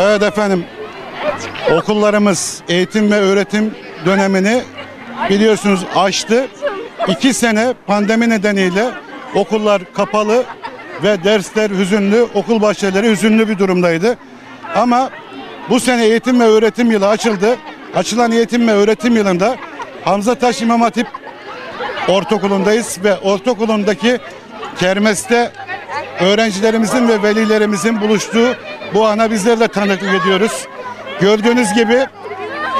Evet efendim. Okullarımız eğitim ve öğretim dönemini biliyorsunuz açtı. İki sene pandemi nedeniyle okullar kapalı ve dersler hüzünlü, okul bahçeleri hüzünlü bir durumdaydı. Ama bu sene eğitim ve öğretim yılı açıldı. Açılan eğitim ve öğretim yılında Hamza Taş İmam Hatip Ortaokulu'ndayız ve ortaokulundaki kermeste öğrencilerimizin ve velilerimizin buluştuğu bu ana bizler de tanıklık ediyoruz. Gördüğünüz gibi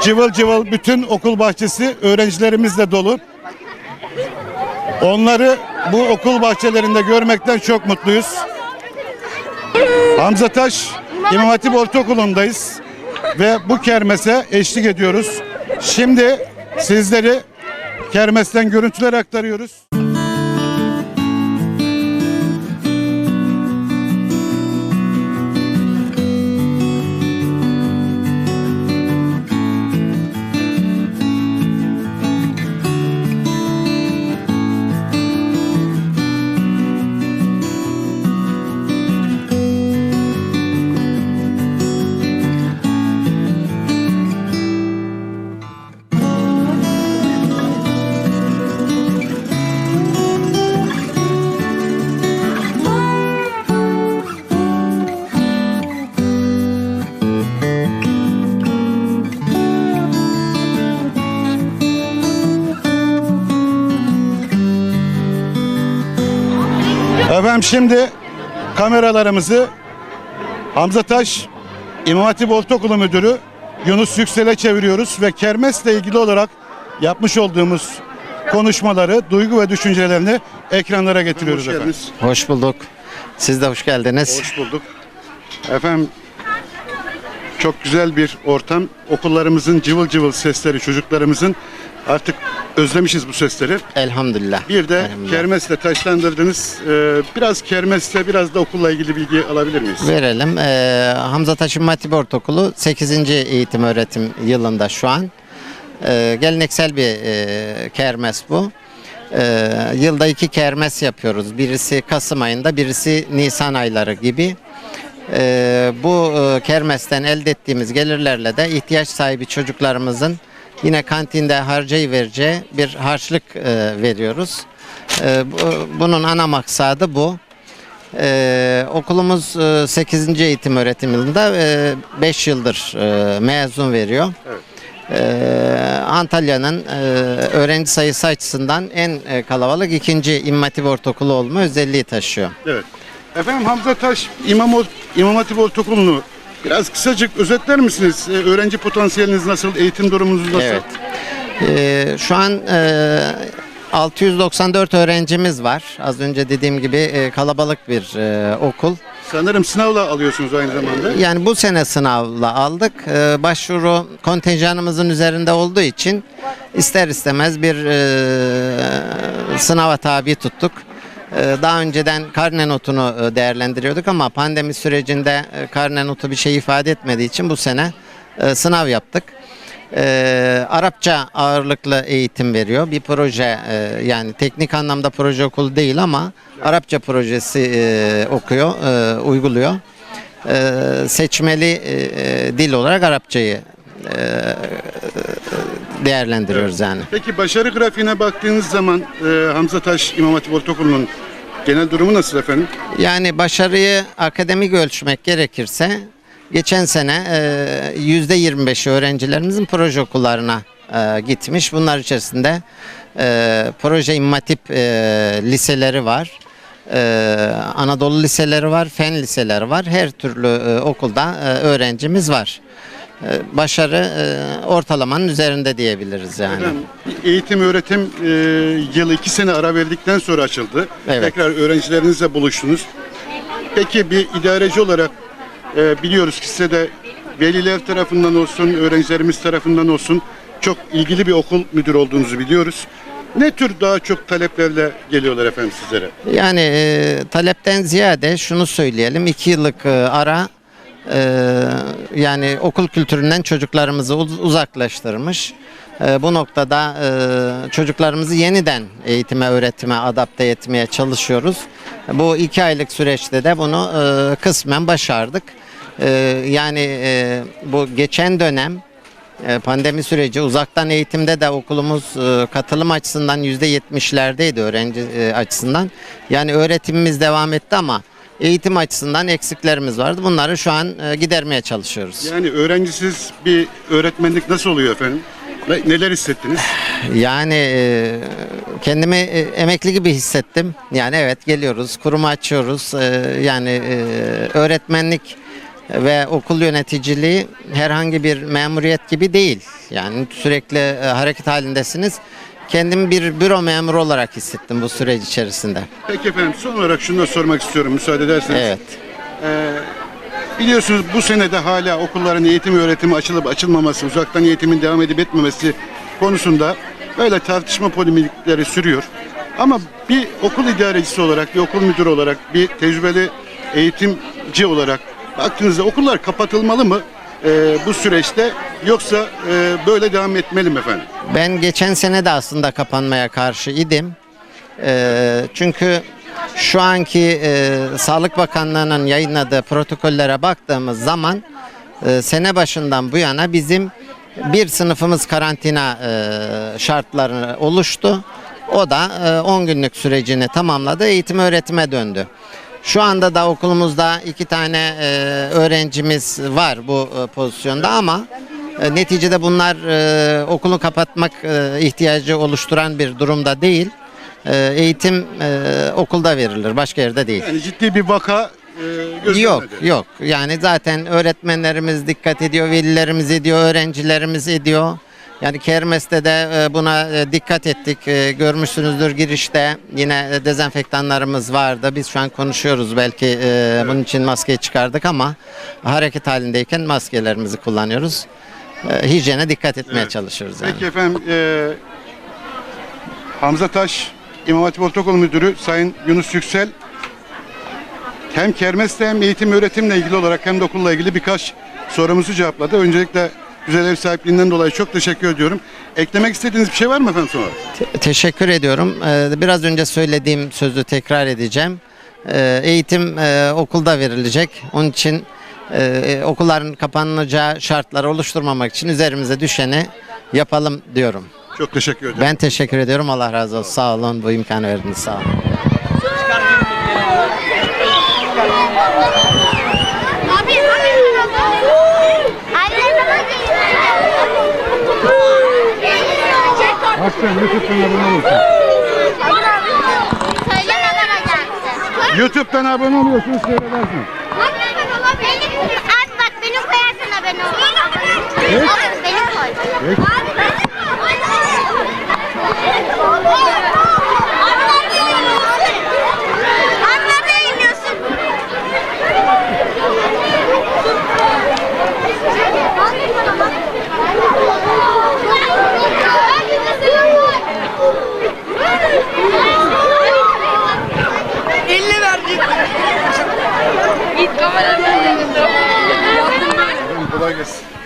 cıvıl cıvıl bütün okul bahçesi öğrencilerimizle dolu. Onları bu okul bahçelerinde görmekten çok mutluyuz. Hamza Taş İmam Hatip Ortaokulu'ndayız ve bu kermese eşlik ediyoruz. Şimdi sizleri kermesten görüntüler aktarıyoruz. Efendim şimdi kameralarımızı Hamza Taş İmam Hatip Ortaokulu Müdürü Yunus Yüksel'e çeviriyoruz ve kermesle ilgili olarak yapmış olduğumuz konuşmaları, duygu ve düşüncelerini ekranlara getiriyoruz Hoş efendim. geldiniz. Hoş bulduk. Siz de hoş geldiniz. Hoş bulduk. Efendim çok güzel bir ortam. Okullarımızın cıvıl cıvıl sesleri, çocuklarımızın artık özlemişiz bu sesleri. Elhamdülillah. Bir de Elhamdülillah. kermesle taşlandırdınız. Ee, biraz kermesle biraz da okulla ilgili bilgi alabilir miyiz? Verelim. Ee, Hamza Taşın Matip Ortaokulu 8. eğitim öğretim yılında şu an. Ee, geleneksel bir e, kermes bu. Ee, yılda iki kermes yapıyoruz. Birisi Kasım ayında, birisi Nisan ayları gibi. Ee, bu e, kermesten elde ettiğimiz gelirlerle de ihtiyaç sahibi çocuklarımızın yine kantinde harcayıvereceği bir harçlık e, veriyoruz. Ee, bu- bunun ana maksadı bu. Ee, okulumuz e, 8. eğitim öğretim yılında 5 yıldır e, mezun veriyor. Evet. Ee, Antalya'nın e, öğrenci sayısı açısından en e, kalabalık ikinci İmam Hatip Ortaokulu olma özelliği taşıyor. Evet. Efendim Hamza Taş İmam, İmam Hatip Ortaokulu'nu biraz kısacık özetler misiniz? Ee, öğrenci potansiyeliniz nasıl? Eğitim durumunuz nasıl? Evet. Ee, şu an e, 694 öğrencimiz var. Az önce dediğim gibi e, kalabalık bir e, okul. Sanırım sınavla alıyorsunuz aynı zamanda. Yani bu sene sınavla aldık. Ee, başvuru kontenjanımızın üzerinde olduğu için ister istemez bir e, sınava tabi tuttuk. Ee, daha önceden karne notunu e, değerlendiriyorduk ama pandemi sürecinde e, karne notu bir şey ifade etmediği için bu sene e, sınav yaptık. Ee, Arapça ağırlıklı eğitim veriyor. Bir proje yani teknik anlamda proje okulu değil ama Arapça projesi okuyor, uyguluyor. Seçmeli dil olarak Arapçayı değerlendiriyoruz yani. Peki başarı grafiğine baktığınız zaman e, Hamza Taş İmam Hatip Ortaokulu'nun genel durumu nasıl efendim? Yani başarıyı akademik ölçmek gerekirse geçen sene e, yüzde 25 öğrencilerimizin proje okullarına e, gitmiş. Bunlar içerisinde e, proje immatip e, liseleri var. E, Anadolu liseleri var, fen liseleri var. Her türlü e, okulda e, öğrencimiz var. E, başarı e, ortalamanın üzerinde diyebiliriz yani. Efendim, eğitim öğretim e, yılı iki sene ara verdikten sonra açıldı. Evet. Tekrar öğrencilerinizle buluştunuz. Peki bir idareci olarak e, biliyoruz ki size de veliler tarafından olsun, öğrencilerimiz tarafından olsun çok ilgili bir okul müdürü olduğunuzu biliyoruz. Ne tür daha çok taleplerle geliyorlar efendim sizlere? Yani e, talepten ziyade şunu söyleyelim. iki yıllık e, ara yani okul kültüründen çocuklarımızı uz- uzaklaştırmış. E, bu noktada e, çocuklarımızı yeniden eğitime, öğretime adapte etmeye çalışıyoruz. Bu iki aylık süreçte de bunu e, kısmen başardık. Ee, yani e, bu geçen dönem pandemi süreci uzaktan eğitimde de okulumuz katılım açısından %70'lerdeydi öğrenci açısından. Yani öğretimimiz devam etti ama eğitim açısından eksiklerimiz vardı. Bunları şu an e, gidermeye çalışıyoruz. Yani öğrencisiz bir öğretmenlik nasıl oluyor efendim? Ne- Neler hissettiniz? Yani e, kendimi e, emekli gibi hissettim. Yani evet geliyoruz, kurumu açıyoruz. E, yani e, öğretmenlik ve okul yöneticiliği herhangi bir memuriyet gibi değil. Yani sürekli e, hareket halindesiniz. Kendimi bir büro memuru olarak hissettim bu süreç içerisinde. Peki efendim son olarak şunu da sormak istiyorum müsaade ederseniz. Evet. Ee, biliyorsunuz bu senede hala okulların eğitim öğretimi açılıp açılmaması, uzaktan eğitimin devam edip etmemesi konusunda böyle tartışma polemikleri sürüyor. Ama bir okul idarecisi olarak, bir okul müdürü olarak, bir tecrübeli eğitimci olarak baktığınızda okullar kapatılmalı mı ee, bu süreçte yoksa e, böyle devam etmeli mi efendim? Ben geçen sene de aslında kapanmaya karşı idim. Ee, çünkü şu anki e, Sağlık Bakanlığı'nın yayınladığı protokollere baktığımız zaman e, sene başından bu yana bizim bir sınıfımız karantina e, şartları oluştu. O da e, 10 günlük sürecini tamamladı, eğitim öğretime döndü. Şu anda da okulumuzda iki tane e, öğrencimiz var bu e, pozisyonda ama e, neticede bunlar e, okulu kapatmak e, ihtiyacı oluşturan bir durumda değil. E, eğitim e, okulda verilir, başka yerde değil. Yani ciddi bir vaka e. Yok, yok. Yani zaten öğretmenlerimiz dikkat ediyor, velilerimiz ediyor, öğrencilerimiz ediyor. Yani kermeste de e, buna e, dikkat ettik. E, Görmüşsünüzdür girişte yine dezenfektanlarımız vardı. Biz şu an konuşuyoruz belki bunun için maskeyi çıkardık ama hareket halindeyken maskelerimizi kullanıyoruz. Hijyene dikkat etmeye Evet. çalışıyoruz yani. Peki efendim e, Hamza Taş İmam Hatip Ortaokulu Müdürü Sayın Yunus Yüksel hem kermesle hem eğitim öğretimle ilgili olarak hem de okulla ilgili birkaç sorumuzu cevapladı. Öncelikle güzel ev sahipliğinden dolayı çok teşekkür ediyorum. Eklemek istediğiniz bir şey var mı efendim sonra? Te- Teşekkür ediyorum. Ee, Biraz önce söylediğim sözü tekrar edeceğim. Ee, Eğitim e, okulda verilecek. Onun için e, okulların kapanılacağı şartları oluşturmamak için üzerimize düşeni yapalım diyorum. Çok teşekkür ederim. Ben teşekkür ediyorum. Allah razı olsun. Sağ olun. Bu imkanı verdiniz. Sağ olun. Abi, abi. Anne zaman Aslen YouTube'dan abone olursun. YouTube'dan abone oluyorsunuz seyredersin. Abi bak beni koyarsan abone ol. Olur beni koy. Abi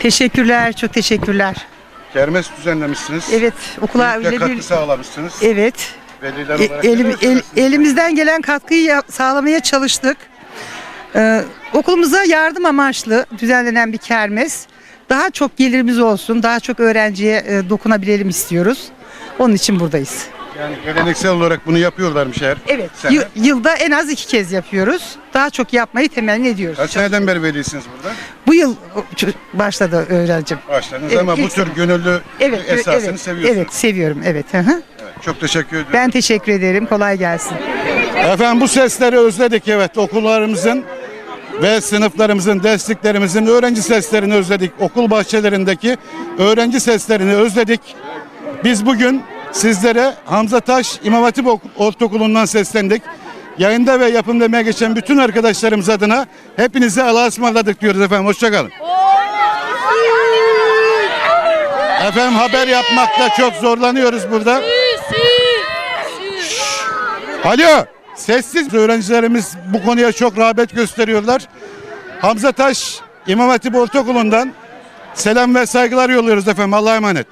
Teşekkürler, çok teşekkürler. Kermes düzenlemişsiniz. Evet, okula öyle katkı bir... sağlamışsınız. Evet, Veliler e- olarak elim- el- elimizden gelen katkıyı ya- sağlamaya çalıştık. Ee, okulumuza yardım amaçlı düzenlenen bir kermes. Daha çok gelirimiz olsun, daha çok öğrenciye e, dokunabilelim istiyoruz. Onun için buradayız. Yani geleneksel olarak bunu yapıyorlarmış her Evet, sene. yı- yılda en az iki kez yapıyoruz. Daha çok yapmayı temenni ediyoruz. Kaç seneden beri velisiniz burada? Bu yıl başladı öğrencim. Başladınız Evet, ama bu ilk tür sene. gönüllü Evet, evet, esasını evet, seviyorsunuz. evet, seviyorum. Evet, hı hı. Evet, Çok teşekkür ediyorum. Ben teşekkür ederim. Kolay gelsin. Efendim bu sesleri özledik evet okullarımızın ve sınıflarımızın, dersliklerimizin öğrenci seslerini özledik. Okul bahçelerindeki öğrenci seslerini özledik. Biz bugün sizlere Hamza Taş İmam Hatip Ok- Ortaokulu'ndan seslendik. Yayında ve yapımda emeği geçen bütün arkadaşlarımız adına hepinize Allah'a ısmarladık diyoruz efendim. Hoşçakalın. Efendim haber yapmakta çok zorlanıyoruz burada. Alo. Sessiz öğrencilerimiz bu konuya çok rağbet gösteriyorlar. Hamza Taş İmam Hatip Ortaokulu'ndan selam ve saygılar yolluyoruz efendim. Allah'a emanet.